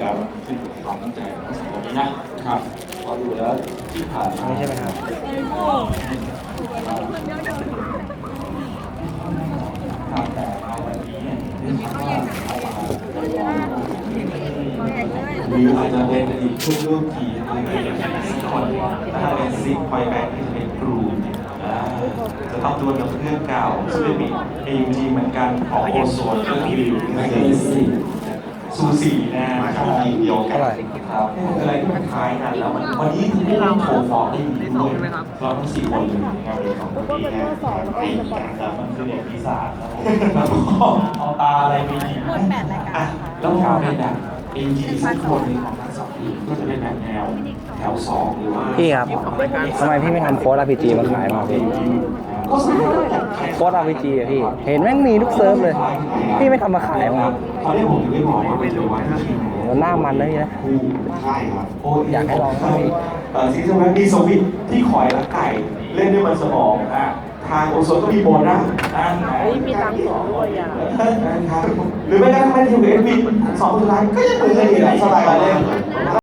แล้วขึ้นอยู่กับความตั้งใจของสองคนนี้นะครับพอดูแล้วที่ผ่านมานี่ใช่ไหมครับครับแต่เอาวันนี้เนี่ยได้ทำว่าเขามาหรืออาจจะเป็นอดีตผู้ร่วมทีมอะไรอย่างเงี้ยสักคนถ้าเป็นซิกคอยแบ็กที่จะเป็นครูอ่าจะต้องดวลกับเพื่อนเก่าซึ่งเป็นเอทีเหมือนกันของโอโซนก็คือไม่เคย สิสูสีนะที่ทีมเดียวกันครับอะไรที่มันคล้ายกันแล้วมันวันนี้ถึงได้เราโชว์ฟอร์มได้ดีด้วยเราทั้งสี่คนเลยงานเป็นของตัวเองนะไอ้การมันคือเด็กปีศาจแล้วก็เอาตาอะไรไปยิงแปดรายการอะแล้วพอเป็นแบบเอ็นจีสักคนหนึ่งของทั้งสองทีมก็จะเป็นแบบแนวแถวสองหรือว่าพี่ครับทำไมพี่ไม่ทำโค้ด RPG มาขายมาพี่ก็สามารถจัดขายโค้ด RPG อะพี่ เห็นแม่งมีทุกเซิร์ฟเลย พี่ไม่ทำมาขายมั้งเขาได้ผมถึงได้บอกว่าเป็นตัววันที่โหหน้ามันเลยนะคู่ใช่ครับโอยากให้ลองเอ่อซีซั่นแรกมีสวิตที่คอยและไก่เล่นด้วยมันสมองอะทางโอโซนก็มีโบนัสนะมีตังค์สองด้วยอะหรือไม่ก็ถ้าไม่ทีมกับเอ็นบีสองคนสุดท้ายก็ยังเป็นเล่นอีกสบายเลย